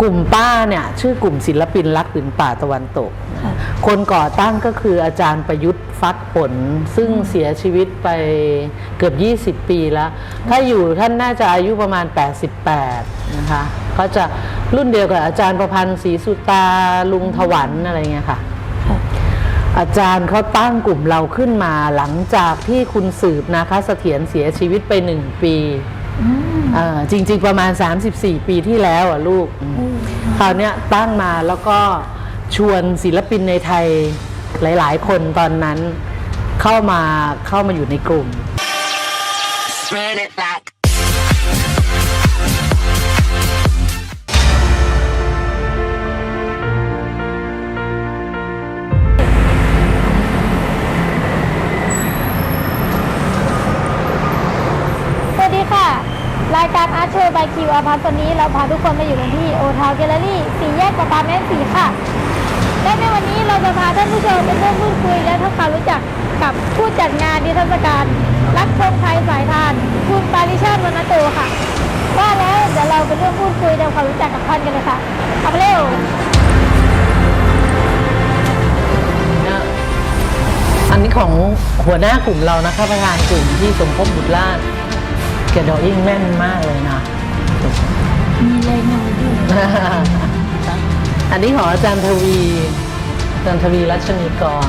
กลุ่มป้าเนี่ยชื่อกลุ่มศิลปินรักผืนป่าตะวันตกค่ะคนก่อตั้งก็คืออาจารย์ประยุทธ์ฟักผล ซึ่งเสียชีวิตไปเกือบ 20 ปีแล้ว ถ้าอยู่ท่านน่าจะอายุประมาณ 88 นะคะก็จะรุ่นเดียวกับอาจารย์ประพันธ์ศรีสุตาลุงถวันอะไรเงี้ยค่ะค่ะ อาจารย์เขาตั้งกลุ่มเราขึ้นมาหลังจากที่คุณสืบนะคะเสถียรเสียชีวิตไปหนึ่งปี อืมอ่าจริง ๆ ประมาณ 34 ปีที่แล้วอะลูกอืมคราวเนี้ยตั้งมาแล้วก็ชวนศิลปินในไทยหลาย ๆ คนตอนนั้นเข้ามาเข้ามาอยู่ในกลุ่ม Spread it back. ว์บายคิวอาพันนี้เราพาทุกคนมาอยู่กันที่โอทาวแกลเลอรี่สี่แยกประปาแม่นสีค่ะ และในวันนี้เราจะพาท่านผู้ชมไปร่วมพูดคุยและทำความรู้จักกับผู้จัดงานนิทรรศการ รักธงไทยสายทาน คุณปาริชาติวรรณโตค่ะ ว่าแล้วเดี๋ยวเราไปร่วมพูดคุยทำความรู้จักกับท่านกันเลยค่ะเอาไปเร็วอันนี้ของหัวหน้ากลุ่มเรานะคะประธานกลุ่มที่สมภพบุตรราชแกดออิ่งแม่นมากเลยนะ มีแรงงานด้วยอันนี้ของอาจารย์ทวีอาจารย์ทวีรัชนีกร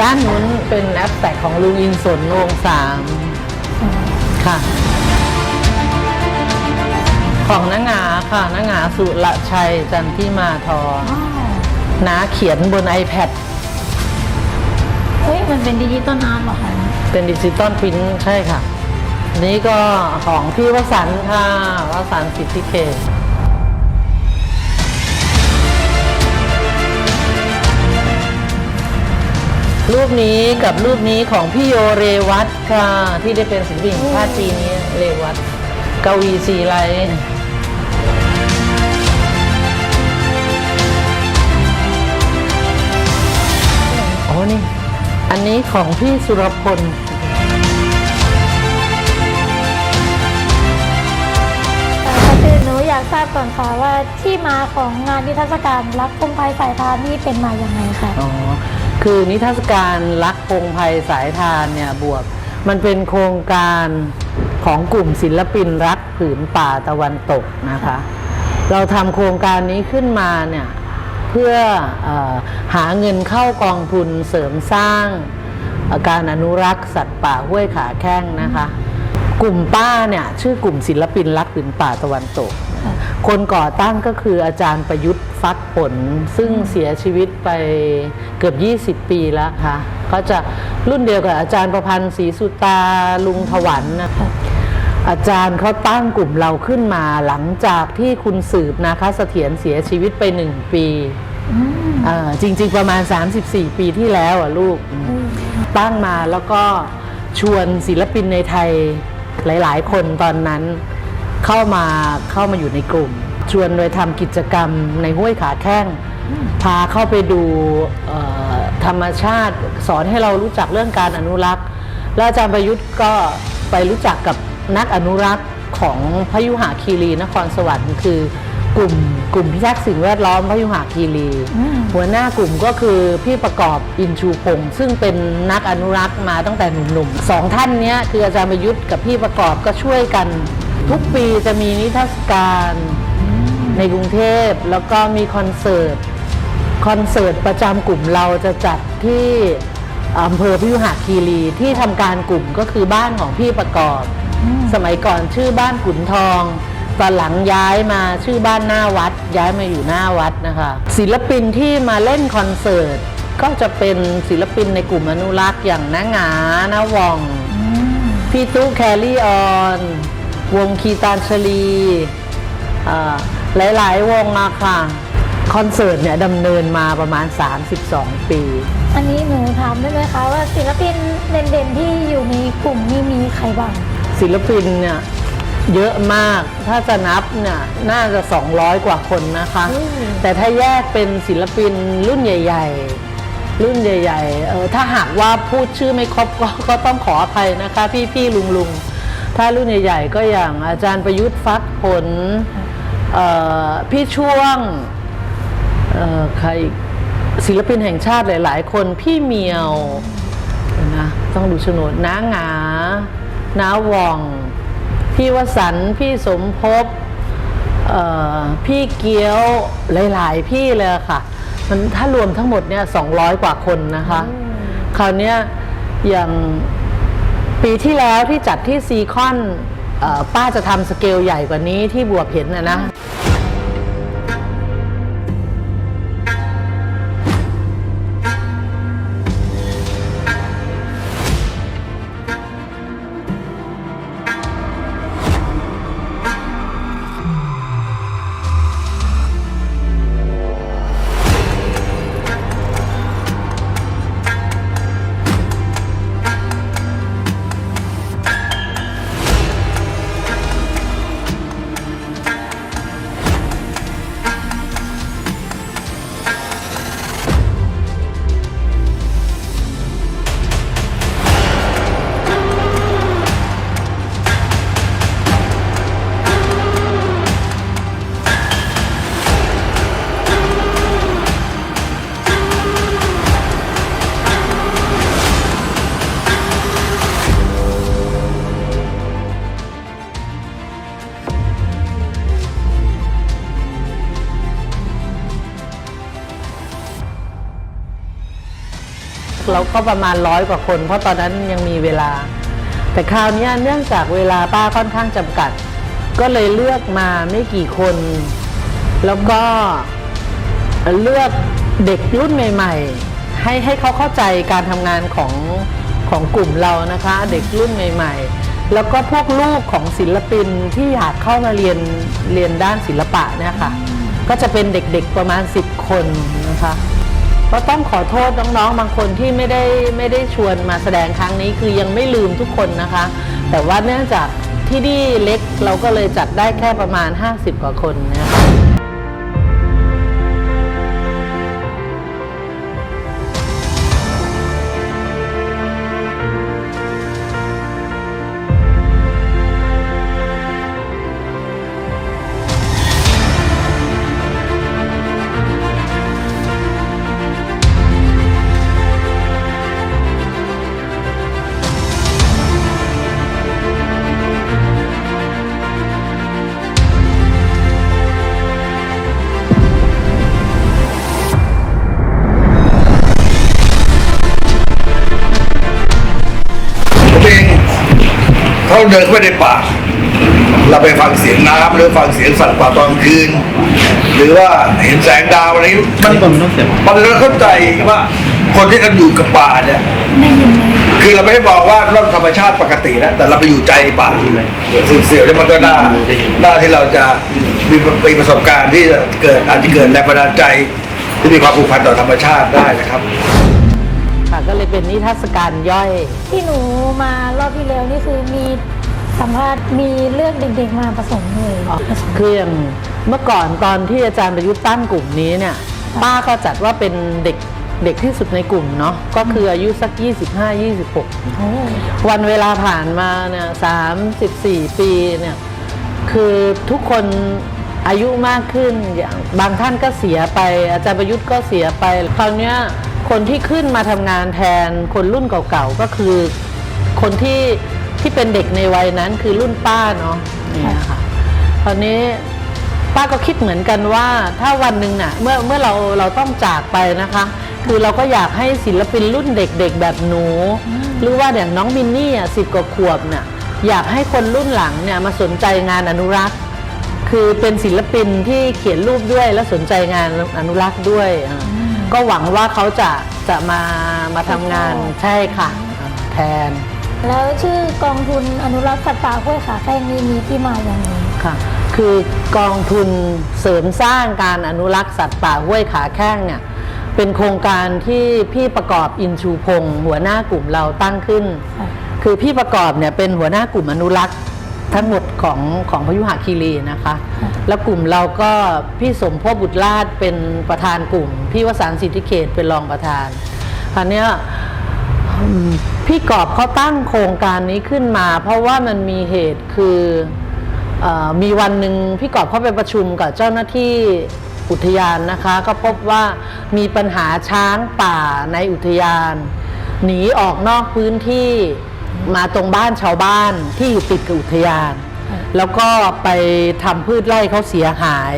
ด้านนู้นเป็นแอปแตกของลุงอินสนวงสามค่ะ ของนางงาค่ะนางงาสุรชัยจันทิมาทองนาเขียนบน iPad เฮ้ย มันเป็นดิจิตอลอาร์ตเหรอคะ เป็นดิจิตอลพิมพ์ใช่ค่ะ นี่ก็ของพี่วสันต์ค่ะวสันต์สิทธิเขตรูปนี้กับรูปนี้ของพี่โยเรวัตค่ะ ที่ได้เป็นศิลปินแห่งชาติปีนี้เรวัตกวีซีไลท์โอ้นี่ อันนี้ของพี่สุรพลากทราบก่อนค่ะว่าที่มาของงานนิทรรศการรักคงภัยสายทานนี่เป็นมาอย่างไงคะอ๋อคือนิทรรศการรักพงภัยสายทานเนี่ยบวกมันเป็นโครงการของกลุ่มศิลปินรักผืนป่าตะวันตกนะคะ เราทำโครงการนี้ขึ้นมาเนี่ยเพื่อเออหาเงินเข้ากองทุนเสริมสร้างเอ่อการอนุรักษ์สัตว์ป่าห้วยขาแข้งนะคะ กลุ่มป้าเนี่ยชื่อกลุ่มศิลปินรักผืนป่าตะวันตก คนก่อตั้งก็คืออาจารย์ประยุทธ์ฟักผล ซึ่งเสียชีวิตไปเกือบ 20 ปีแล้วค่ะก็จะรุ่นเดียวกับอาจารย์ประพันธ์ศรีสุตาลุงถวันนะคะอาจารย์เขาตั้งกลุ่มเราขึ้นมาหลังจากที่คุณสืบนะคะเสถียรเสียชีวิตไปหนึ่งปีอ่าจริง ๆ ประมาณ 34 ปีที่แล้วอะลูก ตั้งมาแล้วก็ชวนศิลปินในไทยหลาย ๆ คนตอนนั้น เข้ามาเข้ามาอยู่ในกลุ่ม ชวนโดยทำกิจกรรมในห้วยขาแข้ง พาเข้าไปดูธรรมชาติสอนให้เรารู้จักเรื่องการอนุรักษ์ แล้วอาจารย์ประยุทธ์ก็ไปรู้จักกับนักอนุรักษ์ของพยุหาคีรีนครสวรรค์คือกลุ่มกลุ่มพิทักษ์สิ่งแวดล้อมพยุหาคีรี หัวหน้ากลุ่มก็คือพี่ประกอบอินชูพงศ์ซึ่งเป็นนักอนุรักษ์มาตั้งแต่หนุ่มๆสองท่านนี้คืออาจารย์ประยุทธ์กับพี่ประกอบก็ช่วยกัน ทุกปีจะมีนิทรรศการในกรุงเทพแล้วก็มีคอนเสิร์ต คอนเสิร์ตประจำกลุ่มเราจะจัดที่อำเภอพิวหาคีรีที่ทำการกลุ่มก็คือบ้านของพี่ประกอบ สมัยก่อนชื่อบ้านขุนทองตอนหลังย้ายมาชื่อบ้านหน้าวัด ย้ายมาอยู่หน้าวัดนะคะ ศิลปินที่มาเล่นคอนเสิร์ต ก็จะเป็นศิลปินในกลุ่มอนุรักษ์อย่างน้าหงาน้าวอง พี่ตู้แคลรี่ออน วงคีตานชลีอ่าหลาย ๆ วงมาค่ะ คอนเสิร์ตเนี่ยดำเนินมาประมาณ 32 ปี อันนี้หนูถามได้ไหมคะว่าศิลปินเด่นๆที่อยู่ในกลุ่มนี้มีใครบ้าง ศิลปินเนี่ยเยอะมาก ถ้าจะนับเนี่ยน่าจะ 200 กว่าคนนะคะอืมแต่ถ้าแยกเป็นศิลปินรุ่นใหญ่ ๆ รุ่นใหญ่ๆเออถ้าหากว่าพูดชื่อไม่ครบก็ก็ต้องขออภัยนะคะพี่ๆลุงๆ ถ้ารุ่นใหญ่ๆก็อย่างอาจารย์ประยุทธ์ฟักผลพี่ช่วงใครศิลปินแห่งชาติหลาย ๆ คนพี่เมียวเดี๋ยวนะต้องดูโฉนดน้าหงาน้าว่อง พี่วสันพี่สมภพพี่เกี้ยวหลาย ๆ พี่เลยค่ะ มันถ้ารวมทั้งหมดเนี่ย200กว่าคนนะคะ คราวเนี้ยอย่าง ปีที่แล้วที่จัดที่ซีคอนป้าจะทำสเกลใหญ่กว่านี้ที่บวบเห็นนะนะ ก็ประมาณร้อยกว่าคน เพราะตอนนั้นยังมีเวลา แต่คราวนี้เนื่องจากเวลาป้าค่อนข้างจำกัด ก็เลยเลือกมาไม่กี่คน แล้วก็เลือกเด็กรุ่นใหม่ ๆ ให้ให้เขาเข้าใจการทำงานของของกลุ่มเรานะคะ เด็กรุ่นใหม่ ๆ แล้วก็พวกลูกของศิลปินที่อยากเข้ามาเรียนเรียนด้านศิลปะเนี่ยค่ะก็จะเป็นเด็กๆประมาณ 10 คนนะคะ ก็ต้องขอโทษน้องๆ บางคนที่ไม่ได้ไม่ได้ชวนมาแสดงครั้งนี้คือยังไม่ลืมทุกคนนะคะ แต่ว่าเนื่องจากที่นี่เล็กเราก็เลยจัดได้แค่ประมาณ 50 กว่าคนนะคะ เขาเดินเข้าไปในป่า เราไปฟังเสียงน้ำหรือฟังเสียงสัตว์ป่าตอนกลางคืน หรือว่าเห็นแสงดาวอะไรนี้มันมันเราเข้าใจว่าคนที่เราอยู่กับป่าเนี่ยคือเราไม่ได้บอกว่าเรื่องธรรมชาติปกตินะแต่เราไปอยู่ใจป่าสื่อเสียวเนี่ยมันก็น่าน่าที่เราจะมีมีประสบการณ์ที่จะเกิดอาจจะเกิดแรงบันดาลใจที่มีความผูกพันต่อธรรมชาติได้นะครับค่ะ ก็เลยเป็นนิทรรศการย่อย ที่หนูมารอบที่แล้วนี่คือมีสัมภาษณ์มีเลือกเด็กๆมาผสมเลยผสมคืออย่างเมื่อก่อนตอนที่อาจารย์ประยุทธ์ตั้งกลุ่มนี้เนี่ยป้าก็จัดว่าเป็นเด็กเด็กที่สุดในกลุ่มเนาะก็คืออายุสัก 25-26โอ้วันเวลาผ่านมาเนี่ยสามสิบสี่ปีเนี่ยคือทุกคนอายุมากขึ้นอย่างบางท่านก็เสียไป อาจารย์ประยุทธ์ก็เสียไปคราวเนี้ย คนที่ขึ้นมาทำงานแทนคนรุ่นเก่าๆก็คือ คนที่ที่เป็นเด็กในวัยนั้นคือรุ่นป้าเนาะเนี่ยค่ะคราวนี้ป้าก็คิดเหมือนกันว่าถ้าวันหนึ่งน่ะเมื่อเมื่อเราเราต้องจากไปนะคะ คือเราก็อยากให้ศิลปินรุ่นเด็กๆแบบหนู หรือว่าอย่างน้องมินนี่อะสิบกว่าขวบเนี่ยอยากให้คนรุ่นหลังเนี่ยมาสนใจงานอนุรักษ์ คือเป็นศิลปินที่เขียนรูปด้วยและสนใจงานอนุรักษ์ด้วยอ่า ก็หวังว่าเขาจะจะมามาทำงานใช่ค่ะอ่าแทน แล้วชื่อกองทุนอนุรักษ์สัตว์ป่าห้วยขาแข้งนี่มีที่มาอย่างไรค่ะ คือกองทุนเสริมสร้างการอนุรักษ์สัตว์ป่าห้วยขาแข้งเนี่ยเป็นโครงการที่พี่ประกอบอินชูพงศ์หัวหน้ากลุ่มเราตั้งขึ้นค่ะคือพี่ประกอบเนี่ยเป็นหัวหน้ากลุ่มอนุรักษ์ ทั้งหมดของของพยุหคีรีนะคะ แล้วกลุ่มเราก็พี่สมภพบุตรราชเป็นประธานกลุ่ม พี่วสานต์สิทธิเขตเป็นรองประธานคราวเนี้ยอืมพี่กอบเขาตั้งโครงการนี้ขึ้นมา เพราะว่ามันมีเหตุคือเอ่อมีวันหนึ่งพี่กอบเข้าไปประชุมกับเจ้าหน้าที่อุทยานนะคะ ก็พบว่ามีปัญหาช้างป่าในอุทยาน หนีออกนอกพื้นที่ มาตรงบ้านชาวบ้านที่อยู่ติดกับอุทยาน แล้วก็ไปทำพืชไร่เขาเสียหาย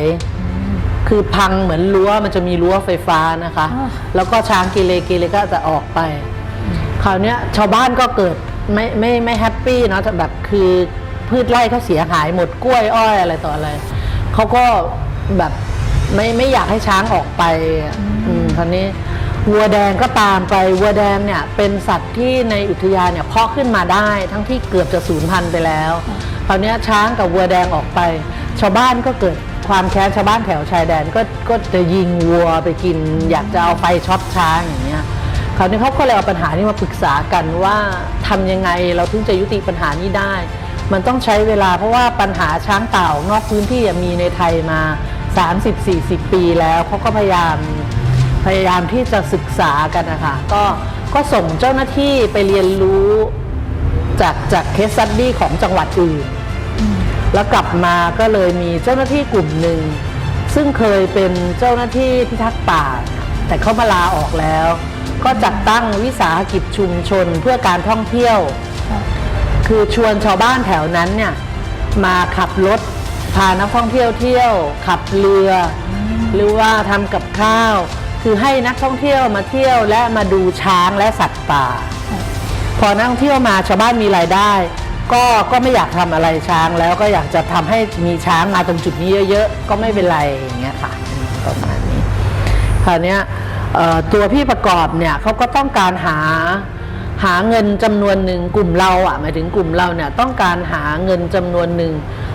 คือพังเหมือนรั้วมันจะมีรั้วไฟฟ้านะคะ อ่า แล้วก็ช้างกิเลกิเลก็จะออกไป คราวเนี้ยชาวบ้านก็เกิดไม่ไม่ไม่แฮปปี้เนาะแต่แบบคือพืชไร่เขาเสียหายหมดกล้วยอ้อยอะไรต่ออะไรเขาก็แบบไม่ไม่อยากให้ช้างออกไปอะอืมคราวนี้ วัวแดงก็ตามไปวัวแดงเนี่ยเป็นสัตว์ที่ในอุทยานเนี่ยเพาะขึ้นมาได้ทั้งที่เกือบจะสูญพันธุ์ไปแล้วคราวนี้ช้างกับวัวแดงออกไป ชาวบ้านก็เกิดความแค้นชาวบ้านแถวชายแดนก็ก็จะยิงวัวไปกิน อยากจะเอาไฟช็อตช้างอย่างเงี้ยคราวนี้เขาก็เลยเอาปัญหานี้มาปรึกษากันว่าทำยังไงเราถึงจะยุติปัญหานี้ได้ มันต้องใช้เวลาเพราะว่าปัญหาช้างเต่านอกพื้นที่มีในไทยมา 30-40 ปีแล้วเขาก็พยายาม พยายามที่จะศึกษากันนะคะก็ก็ส่งเจ้าหน้าที่ไปเรียนรู้จากจากเคสซัดดี้ของจังหวัดอื่น แล้วกลับมาก็เลยมีเจ้าหน้าที่กลุ่มหนึ่ง ซึ่งเคยเป็นเจ้าหน้าที่พิทักษ์ป่า แต่เขามาลาออกแล้ว ก็จัดตั้งวิสาหกิจชุมชนเพื่อการท่องเที่ยว คือชวนชาวบ้านแถวนั้นเนี่ยมาขับรถพานักท่องเที่ยวเที่ยว ขับเรืออหรือว่าทำกับข้าว คือให้นักท่องเที่ยวมาเที่ยวและมาดูช้างและสัตว์ป่า พอนักท่องเที่ยวมาชาวบ้านมีรายได้ ก็ก็ไม่อยากทำอะไรช้างแล้วก็อยากจะทำให้มีช้างมาตรงจุดนี้เยอะๆก็ไม่เป็นไรอย่างเงี้ยค่ะอืมประมาณนี้คราวเนี้ยเอ่อตัวพี่ประกอบเนี่ยเขาก็ต้องการหาหาเงินจำนวนหนึ่งกลุ่มเราอะหมายถึงกลุ่มเราเนี่ยต้องการหาเงินจำนวนหนึ่ง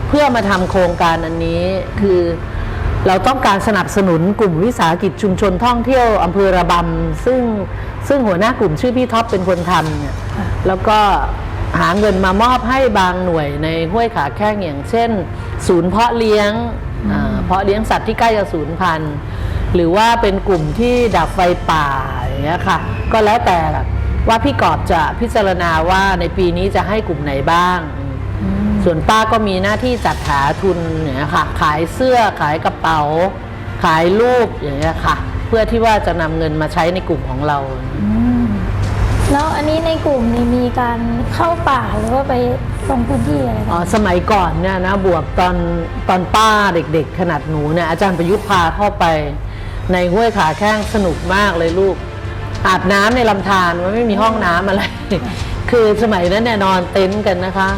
เพื่อมาทำโครงการอันนี้คือ เราต้องการสนับสนุนกลุ่มวิสาหกิจชุมชนท่องเที่ยวอำเภอระบำซึ่งซึ่งหัวหน้ากลุ่มชื่อพี่ท็อปเป็นคนทำเนี่ยแล้วก็หาเงินมามอบให้บางหน่วยในห้วยขาแข้งอย่างเช่น ศูนย์เพาะเลี้ยงเพาะเลี้ยงสัตว์ที่ใกล้จะสูญพันธุ์หรือว่าเป็นกลุ่มที่ดับไฟป่าอย่างเงี้ยค่ะก็แล้วแต่ว่าพี่กอบจะพิจารณาว่าในปีนี้จะให้กลุ่มไหนบ้าง ส่วนป้าก็มีหน้าที่จัดหาทุนอย่างเงี้ยค่ะขายเสื้อขายกระเป๋า ขายลูกอย่างเงี้ยค่ะ เพื่อที่ว่าจะนำเงินมาใช้ในกลุ่มของเรา อืมแล้วอันนี้ในกลุ่มนี้มีการเข้าป่าหรือว่าไปลงพื้นที่อะไรอ๋กัอนสมัยก่อนเนี่ยนะบวกตอนตอนป้าเด็กๆ ขนาดหนูเนี่ยอาจารย์ประยุทธ์พาเข้าไป ในห้วยขาแข้งสนุกมากเลยลูก อาบน้ำในลำธารมันไม่มีห้องน้ำอะไร คือสมัยนั้นเนี่ยนอนเต็นท์กันนะคะ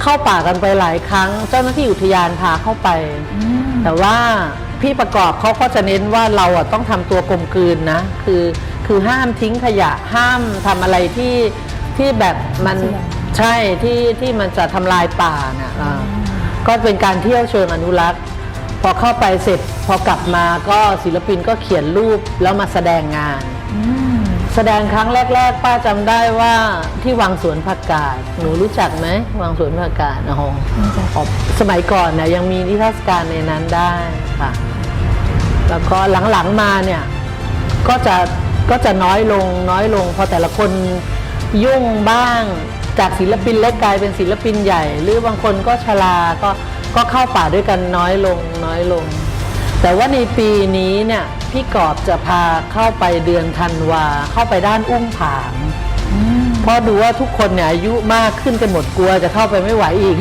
เข้าป่ากันไปหลายครั้ง เจ้าหน้าที่อุทยานพาเข้าไป แต่ว่าพี่ประกอบเขาก็จะเน้นว่าเราอะต้องทำตัวกลมกลืนนะ คือคือห้ามทิ้งขยะห้ามทำอะไรที่ที่แบบมันเสี่ยงใช่ที่ที่มันจะทำลายป่าน่ะอ่าก็เป็นการเที่ยวเชิงอนุรักษ์ พอเข้าไปเสร็จพอกลับมาก็ศิลปินก็เขียนรูปแล้วมาแสดงงานอืม แสดงครั้งแรก ๆ ป้าจำได้ว่าที่วังสวนผักกาดหนูรู้จักไหมวังสวนผักกาดนะฮงอ๋อสมัยก่อนเนี่ยยังมีนิทรรศการในนั้นได้ค่ะ แล้วก็หลังๆมาเนี่ย ก็จะก็จะน้อยลงน้อยลงเพอแต่ละคนยุ่งบ้างจากศิลปินเล็กกลายเป็นศิลปินใหญ่ หรือบางคนก็ชราก็ก็เข้าป่าด้วยกันน้อยลงน้อยลง แต่ว่าในปีนี้เนี่ยพี่กอบจะพาเข้าไปเดือนธันวาเข้าไปด้านอุ้มผางเพราะดูว่าทุกคนเนี่ยอายุมากขึ้นกันหมดกลัวจะเข้าไปไม่ไหวอีก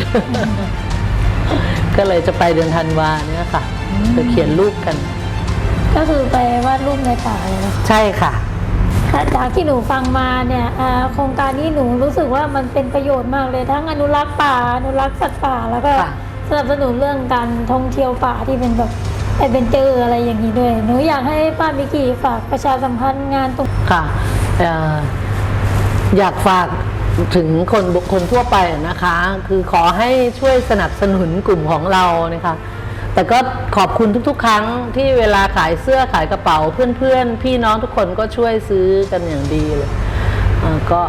ก็เลยจะไปเดือนธันวาเนี่ยค่ะไปเขียนรูปกัน ก็คือไปวาดรูปในป่าเลยนะคะใช่ค่ะค่ะ จากที่หนูฟังมาเนี่ยอ่าโครงการนี้หนูรู้สึกว่ามันเป็นประโยชน์มากเลยทั้งอนุรักษ์ป่าอนุรักษ์สัตว์ป่าแล้วก็ค่ะ สนับสนุนเรื่องการท่องเที่ยวป่าที่เป็นแบบ แอดเวนเจอร์อะไรอย่างนี้ด้วย หนูอยากให้ป้ามิกกี้ฝากประชาสัมพันธ์งานตรง ค่ะเอ่ออยากฝากถึงคนบุคคลทั่วไปนะคะ คือขอให้ช่วยสนับสนุนกลุ่มของเรานะคะ แต่ก็ขอบคุณทุกๆ ครั้งที่เวลาขายเสื้อขายกระเป๋าเพื่อนๆ พี่น้องทุกคนก็ช่วยซื้อกันอย่างดีเลยเอ่อก็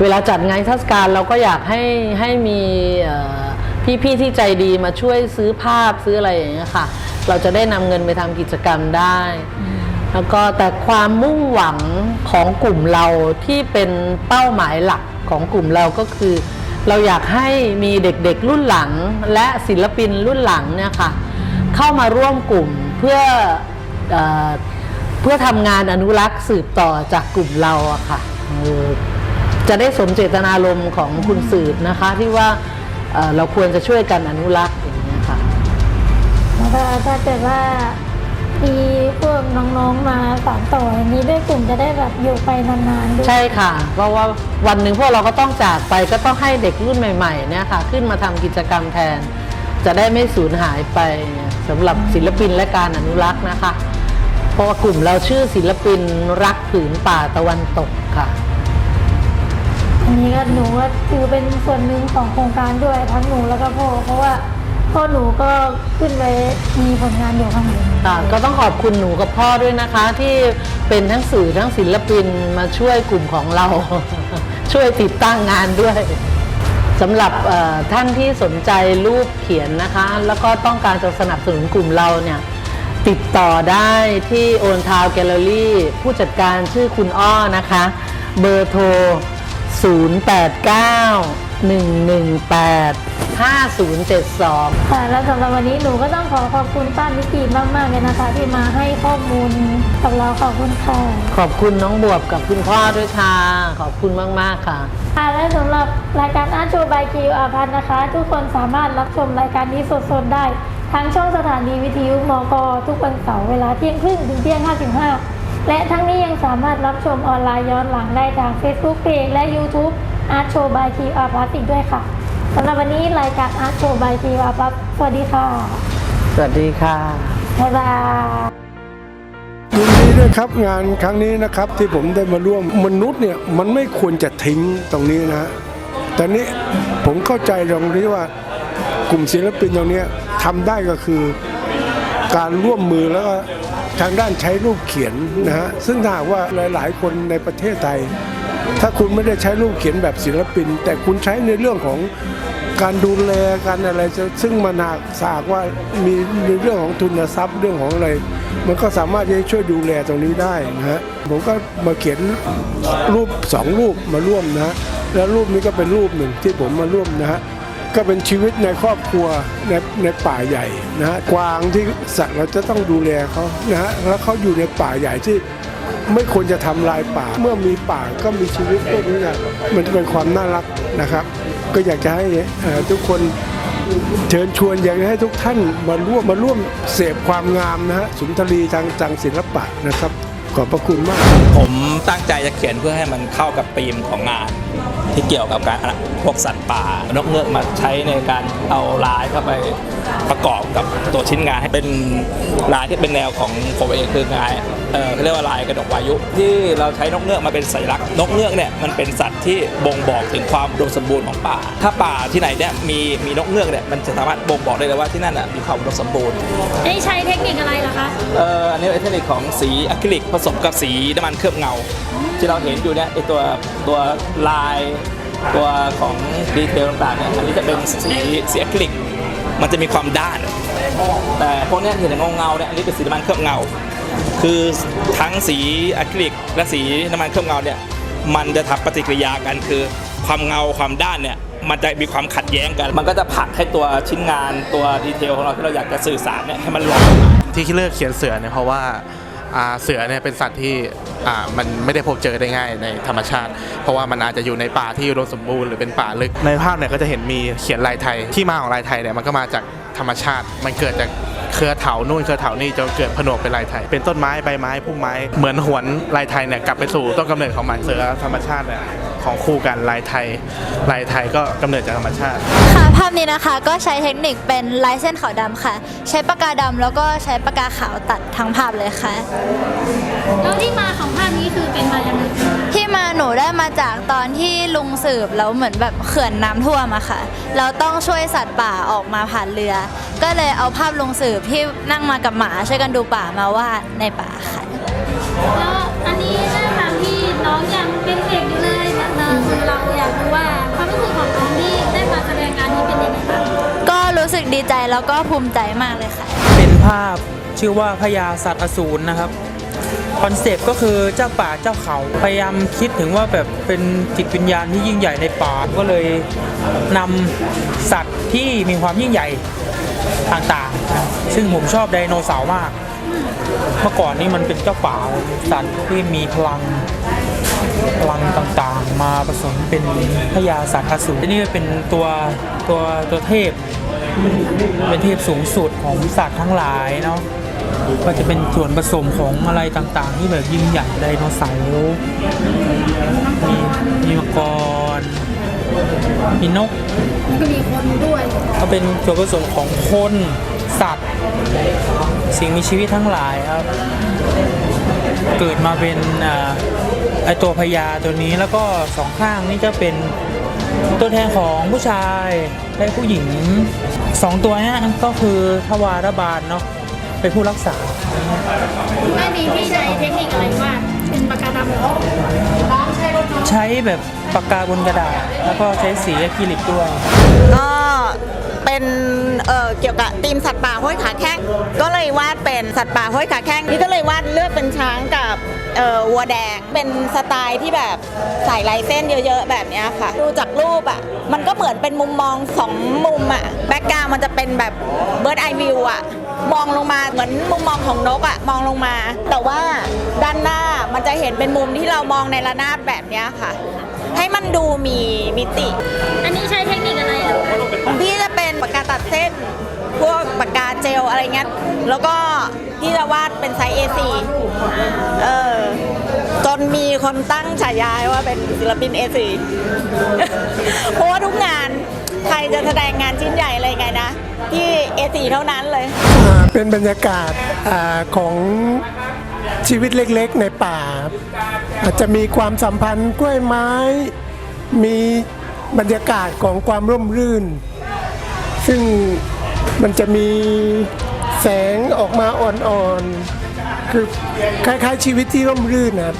เวลาจัดงานเทศกาลเราก็อยากให้ให้มีเอ่อพี่ๆที่ใจดีมาช่วยซื้อภาพซื้ออะไรอย่างเงี้ยค่ะ เราจะได้นำเงินไปทำกิจกรรมได้ แล้วก็แต่ความมุ่งหวังของกลุ่มเราที่เป็นเป้าหมายหลักของกลุ่มเราก็คือ เราอยากให้มีเด็กๆรุ่นหลังและศิลปินรุ่นหลังเนี่ยค่ะเข้ามาร่วมกลุ่มเพื่อเออเพื่อทำงานอนุรักษ์สืบต่อจากกลุ่มเราอะค่ะเออจะได้สมเจตนารมณ์ของคุณสืบนะคะ ที่ว่าเอ่อเราควรจะช่วยกันอนุรักษ์ ก็ถ้าเกิดว่ามีพวกน้องๆมาสานต่ออย่างนี้ด้วยกลุ่มจะได้แบบอยู่ไปนานๆด้วยใช่ค่ะ เพราะว่าวันหนึ่งพวกเราก็ต้องจากไปก็ต้องให้เด็กรุ่นใหม่ๆเนี่ยค่ะ ขึ้นมาทำกิจกรรมแทน จะได้ไม่สูญหายไปสำหรับศิลปินและการอนุรักษ์นะคะ เพราะว่ากลุ่มเราชื่อศิลปินรักผืนป่าตะวันตกค่ะอันนี้ก็หนูก็ถือเป็นส่วนหนึ่งของโครงการด้วยทั้งหนูแล้วก็พ่อเพราะว่า พ่อหนูก็ขึ้นไปมีผลงานอยู่ข้างบนค่ะก็ต้องขอบคุณหนูกับพ่อด้วยนะคะ ที่เป็นทั้งสื่อทั้งศิลปินมาช่วยกลุ่มของเรา ช่วยติดตั้งงานด้วยสำหรับท่านที่สนใจรูปเขียนนะคะ แล้วก็ต้องการจะสนับสนุนกลุ่มเราเนี่ยติดต่อได้ที่โอนทาวแกลเลอรี่ผู้จัดการชื่อคุณอ้อนะคะ เบอร์โทร 089 118 5072 ค่ะแล้วสำหรับวันนี้หนูก็ต้องขอขอบคุณป้ามิกีมากๆเลยนะคะ ที่มาให้ข้อมูลกับเราขอบคุณค่ะขอบคุณน้องบวบกับคุณพ่อด้วยค่ะ ขอบคุณมากๆค่ะ ค่ะและสำหรับรายการอาร์ตโชว์บายคิวอาพันนะคะ ทุกคนสามารถรับชมรายการนี้สดๆได้ ทางช่องสถานีวิทยุมกทุกวันเสาร์เวลาเที่ยงครึ่งถึงเที่ยง55และทั้งนี้ยังสามารถรับชมออนไลน์ย้อนหลังได้ทาง Facebook Page และ YouTube Art Show by Q R Plus อีกด้วยค่ะ สำหรับวันนี้รายการ Art Show by Q R Plus สวัสดีค่ะ สวัสดีค่ะ บ๊ายบายยินดีด้วยครับงานครั้งนี้นะครับที่ผมได้มาร่วมมนุษย์เนี่ยมันไม่ควรจะทิ้งตรงนี้นะฮะแต่นี้ผมเข้าใจตรงที่ว่ากลุ่มศิลปินตรงเนี้ยทำได้ก็คือการร่วมมือแล้วก็ทางด้านใช้รูปเขียนนะฮะซึ่งถ้าหากว่าหลาย ๆ คนในประเทศไทย ถ้าคุณไม่ได้ใช้รูปเขียนแบบศิลปิน แต่คุณใช้ในเรื่องของ การดูแลการอะไรซึ่งมันหากสากว่ามีในเรื่องของทุนทรัพย์เรื่องของอะไร มันก็สามารถที่จะช่วยดูแลตรงนี้ได้นะฮะผมก็มาเขียนรูปสองรูปมาร่วมนะฮะแล้วรูปนี้ก็เป็นรูปหนึ่งที่ผมมาร่วมนะฮะก็เป็นชีวิตในครอบครัวในในป่าใหญ่นะฮะกวางที่สัตว์เราจะต้องดูแลเขานะฮะแล้วเขาอยู่ในป่าใหญ่ที่ไม่ควรจะทำลายป่า เมื่อมีป่าก็มีชีวิตพวกนี้นะมันจะเป็นความน่ารักนะครับ ก็อยากจะให้ทุกคนเชิญชวนอยากจะให้ทุกท่านมาร่วมมาร่วมเสพความงามนะฮะสุนทรีทางทางศิลปะนะครับ ขอบพระคุณมาก ผมตั้งใจจะเขียนเพื่อให้มันเข้ากับธีมของงาน ที่เกี่ยวกับการพวกสัตว์ป่านกเงือกมาใช้ในการเอาลายเข้าไปประกอบกับตัวชิ้นงานให้เป็นลายที่เป็นแนวของผมเองคืองานเออเขาเรียกว่าลายกระดกวายุ ที่เราใช้นกเงือกมาเป็นสัญลักษณ์นกเงือกเนี่ยมันเป็นสัตว์ที่บ่งบอกถึงความอุดมสมบูรณ์ของป่า ถ้าป่าที่ไหนเนี่ยมีมีนกเงือกเนี่ยมันจะสามารถบ่งบอกได้เลยว่าที่นั่นน่ะมีความอุดมสมบูรณ์นี่ใช้เทคนิคอะไรเหรอคะเอ่ออันนี้เป็นเทคนิคของสีอะคริลิกผสมกับสีน้ำมันเคลือบเงา ที่เราเห็นอยู่เนี่ยไอตัวตัวลายตัวของดีเทลต่างๆเนี่ยอันนี้จะเป็นสีสีอะคริลิกมันจะมีความด้าน แต่พวกเนี้ยเห็นเงาเงาๆเนี่ยอันนี้เป็นสีน้ำมันเคลือบเงา คือทั้งสีอะคริลิกและสีน้ำมันเคลือบเงาเนี่ยมันจะทำปฏิกิริยากันคือความเงาความด้านเนี่ยมันจะมีความขัดแย้งกัน มันก็จะผลักให้ตัวชิ้นงานตัวดีเทลของเราที่เราอยากจะสื่อสารเนี่ยให้มันหลงที่เลือกเขียนเสือเนี่ยเพราะว่า อ่าเสือเนี่ยเป็นสัตว์ที่อ่ามันไม่ได้พบเจอได้ง่ายในธรรมชาติ เพราะว่ามันอาจจะอยู่ในป่าที่อุดมสมบูรณ์หรือเป็นป่าลึกในภาพเนี่ยก็จะเห็นมีเขียนลายไทยที่มาของลายไทยเนี่ยมันก็มาจากธรรมชาติ มันเกิดจากเครือเถานู่นเครือเถานี่จนเกิดผนวกเป็นลายไทย เป็นต้นไม้ใบไม้พุ่มไม้เหมือนหวนลายไทยเนี่ยกลับไปสู่ต้นกำเนิดของมันเสือธรรมชาติเนี่ย ของคู่กันลายไทยลายไทยก็กำเนิดจากธรรมชาติ ค่ะภาพนี้นะคะก็ใช้เทคนิคเป็นลายเส้นขาวดำค่ะ ใช้ปากกาดำแล้วก็ใช้ปากกาขาวตัดทั้งภาพเลยค่ะแล้วที่มาของภาพนี้คือเป็นมาอย่างไรที่มาหนูได้มาจากตอนที่ลุงสืบแล้วเหมือนแบบเขื่อนน้ำท่วมอะค่ะเราต้องช่วยสัตว์ป่าออกมาผ่านเรือ ก็เลยเอาภาพลุงสืบที่นั่งมากับหมาช่วยกันดูป่ามาวาดในป่าค่ะแล้วอันนี้หน้าตามที่น้อง ว่าความรู้สึกของน้องที่ได้มาแสดงงานนี้เป็นยังไงบ้างก็รู้สึกดีใจแล้วก็ภูมิใจมากเลยค่ะ เป็นภาพชื่อว่าพญาสัตว์อสูรนะครับคอนเซปต์ก็คือเจ้าป่าเจ้าเขาพยายามคิดถึงว่าแบบเป็นจิตวิญญาณที่ยิ่งใหญ่ในป่าก็เลยนำสัตว์ที่มีความยิ่งใหญ่ต่างๆ ซึ่งผมชอบไดโนเสาร์มาก เมื่อก่อนนี่มันเป็นเจ้าป่าสัตว์ที่มีพลัง พลังต่างๆ มาผสมเป็นพญาสัตว์อสูรนี่เป็นตัวตัวตัวเทพ เป็นเทพสูงสุดของสัตว์ทั้งหลายเนาะก็จะเป็นส่วนผสมของอะไรต่างๆ ที่แบบยิ่งใหญ่ไดโนเสาร์มีมีมังกรมีนกก็มีคนด้วยก็เป็นส่วนผสมของคนสัตว์ สิ่งมีชีวิตทั้งหลายครับ เกิดมาเป็นอ่า ไอตัวพญาตัวนี้แล้วก็สองข้างนี่จะเป็นตัวแทนของผู้ชายและผู้หญิงสองตัวเนี้ก็คือทวารบาลเนาะเป็นผู้รักษาแม่ดีพี่ใช้เทคนิคอะไรบ้างเป็นปากกาดำเหรอใช้แบบปากกาบนกระดาษ แล้วก็ใช้สีอะคริลิกด้วยก็ เป็นเอ่อเกี่ยวกับธีมสัตว์ป่าห้วยขาแข้งก็เลยวาดเป็นสัตว์ป่าห้วยขาแข้งนี่ก็เลยวาดเลือกเป็นช้างกับเอ่อวัวแดงเป็นสไตล์ที่แบบใส่ลายเส้นเยอะ ๆ แบบเนี้ยค่ะ ดูจากรูปอะมันก็เหมือนเป็นมุมมองสองมุมอะแบ็กกราวมันจะเป็นแบบเบิร์ดไอวิวอะมองลงมาเหมือนมุมมองของนกอะมองลงมา แต่ว่าด้านหน้ามันจะเห็นเป็นมุมที่เรามองในระนาบแบบเนี้ยค่ะ ให้มันดูมีมิติ อันนี้ใช้เทคนิคอะไรเหรอคะของพี่จะเป็นปากกาตัดเส้น พวกปากกาเจลอะไรเงี้ย แล้วก็พี่จะวาดเป็นไซส์ A4 เออ จนมีคนตั้งฉายาว่าเป็นศิลปิน A4 เพราะว่าทุกงานใครจะแสดงงานชิ้นใหญ่อะไรไงนะ ที่ A4 เท่านั้นเลยอ่าเป็นบรรยากาศอาของ ชีวิตเล็กๆในป่า อาจจะมีความสัมพันธ์กล้วยไม้ มีบรรยากาศของความร่มรื่น ซึ่งมันจะมีแสงออกมาอ่อนๆ คือคล้ายๆ ชีวิตที่ร่มรื่นนะครับ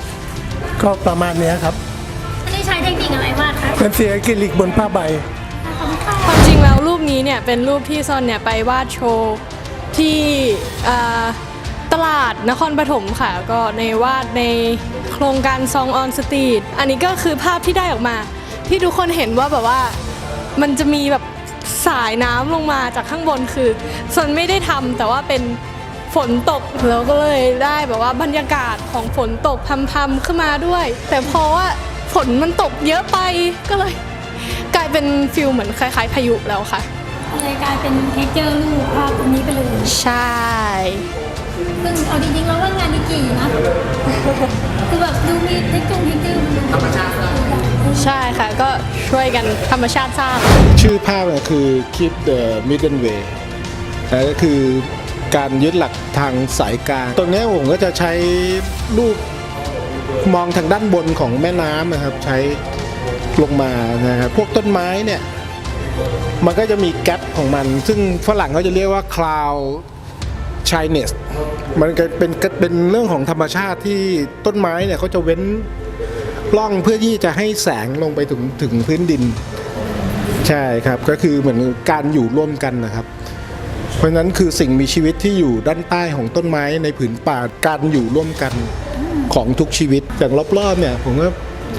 ก็ประมาณเนี้ยครับอันนี้ใช้เทคนิคอะไรบ้างคะเป็นเสียอะคริลิกบนผ้าใบ ความจริงแล้วรูปนี้เนี่ยเป็นรูปที่ซอนเนี่ยไปวาดโชว์ที่อ่า ตลาดนครปฐมค่ะ ก็ในวาดในโครงการซองออนสตรีทอันนี้ก็คือภาพที่ได้ออกมา ที่ทุกคนเห็นว่าแบบว่ามันจะมีแบบสายน้ำลงมาจากข้างบนคือซอนไม่ได้ทำแต่ว่าเป็นฝนตกแล้วก็เลยได้แบบว่าบรรยากาศของฝนตกพรำๆขึ้นมาด้วย แต่เพราะว่าฝนมันตกเยอะไปก็เลย กลายเป็นฟิลเหมือนคล้ายๆพายุแล้วค่ะเลยกลายเป็นเทคเจอร์รูปภาพตัวนี้ไปเลย ใช่ ซึ่งเอาจริงๆแล้วว่างานดีกี่นะ คือแบบดูมีเทคจงเทคเจอร์มันธรรมชาติใช่ค่ะ ก็ช่วยกันธรรมชาติสร้าง ชื่อภาพเนี่ยคือ keep the middle way นะก็คือการยึดหลักทางสายกลางตรงเนี้ยผมก็จะใช้รูปมองทางด้านบนของแม่น้ำนะครับ ใช้ลงมานะครับพวกต้นไม้เนี่ย มันก็จะมีแกลบของมัน ซึ่งฝรั่งเขาจะเรียกว่า cloud shyness มันเป็นเป็นเรื่องของธรรมชาติที่ต้นไม้เนี่ยเขาจะเว้นร่องเพื่อที่จะให้แสงลงไปถึงถึงพื้นดิน ใช่ครับก็คือเหมือนการอยู่ร่วมกันนะครับ เพราะฉะนั้นคือสิ่งมีชีวิตที่อยู่ด้านใต้ของต้นไม้ในผืนป่าการอยู่ร่วมกันของทุกชีวิตอย่างรอบๆเนี่ยผมก็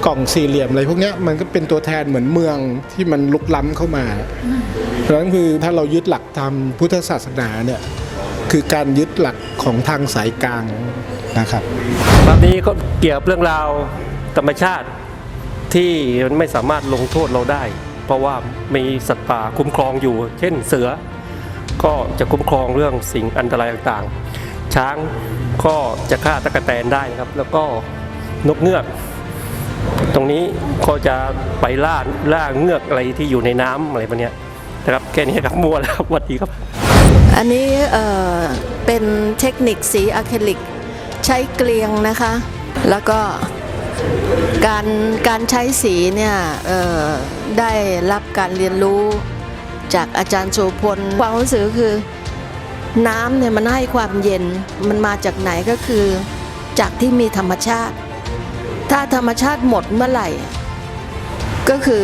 กล่องสี่เหลี่ยมอะไรพวกนี้มันก็เป็นตัวแทนเหมือนเมืองที่มันลุกล้ำเข้ามา เพราะฉะนั้นคือถ้าเรายึดหลักทางพุทธศาสนาเนี่ย คือการยึดหลักของทางสายกลางนะครับภาพนี้ก็เกี่ยวกับเรื่องราวธรรมชาติที่มันไม่สามารถลงโทษเราได้ เพราะว่ามีสัตว์ป่าคุ้มครองอยู่ เช่นเสือ ก็จะคุ้มครองเรื่องสิ่งอันตรายต่างๆ ช้างก็จะฆ่าตะกแตนได้ครับ แล้วก็นกเงือก ตรงนี้ก็จะไปล่าล่าเงือกอะไรที่อยู่ในน้ำอะไรพวกนี้นะครับแค่นี้ครับมัวแล้วครับสวัสดีครับ อันนี้เอ่อเป็นเทคนิคสีอะคริลิกใช้เกลียงนะคะ แล้วก็การการใช้สีเนี่ยได้รับการเรียนรู้จากอาจารย์โสพลความรู้สึกคือน้ำเนี่ยมันให้ความเย็นมันมาจากไหนก็คือ จากที่มีธรรมชาติ ถ้าธรรมชาติหมดเมื่อไหร่ ก็คือ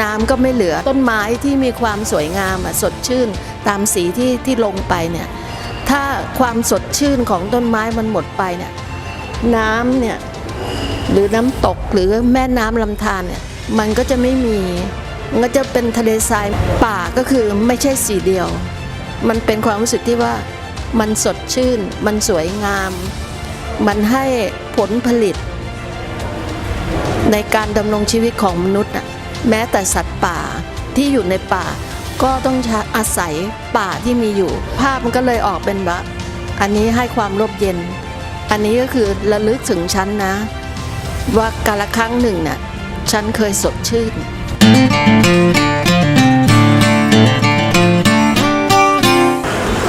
น้ำก็ไม่เหลือต้นไม้ที่มีความสวยงามสดชื่น ตามสีที่ที่ลงไปเนี่ยถ้าความสดชื่นของต้นไม้มันหมดไปเนี่ยน้ำเนี่ยหรือน้ำตกหรือแม่น้ำลำธารเนี่ยมันก็จะไม่มีมันก็จะเป็นทะเลทรายป่าก็คือไม่ใช่สีเดียว มันเป็นความรู้สึกที่ว่ามันสดชื่น มันสวยงาม มันให้ผลผลิต ในการดำรงชีวิตของมนุษย์แม้แต่สัตว์ป่าที่อยู่ในป่า ก็ต้องอาศัยป่าที่มีอยู่ ภาพมันก็เลยออกเป็นแบบอันนี้ให้ความร่มเย็น อันนี้ก็คือระลึกถึงฉันนะ ว่ากาละครั้งหนึ่งน่ะฉันเคยสดชื่น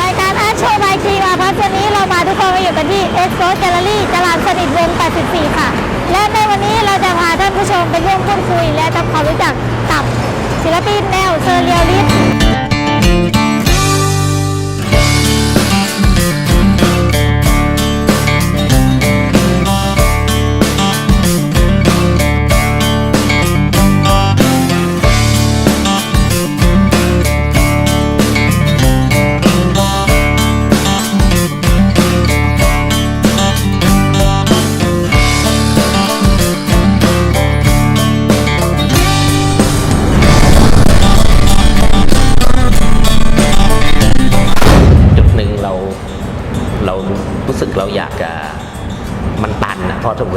รายการอาร์ตโชว์บายคีอาพัสวันนี้เรามาทุกคนมาอยู่กันที่เอ็กโซแกลเลอรี่จรานสนิทวงศ์84 ค่ะ และในวันนี้เราจะพาท่านผู้ชมไปร่วมพูดคุยและทำความรู้จักกับ ศิลปินแนวเซอร์เรียลลิสต์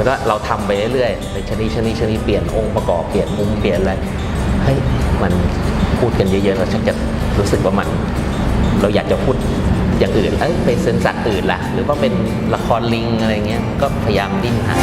นะพอสมมติว่าเราทำไปเรื่อยๆในชนิดชนิดชนิดเปลี่ยนองค์ประกอบเปลี่ยนมุมเปลี่ยนอะไรเฮ้ยมันพูดกันเยอะๆเราชักจะรู้สึกว่ามัน เราอยากจะพูดอย่างอื่นเอ้ยเป็นเซนสัตว์อื่นล่ะหรือว่าเป็นละครลิงอะไรเงี้ยก็พยายามดิ้นหา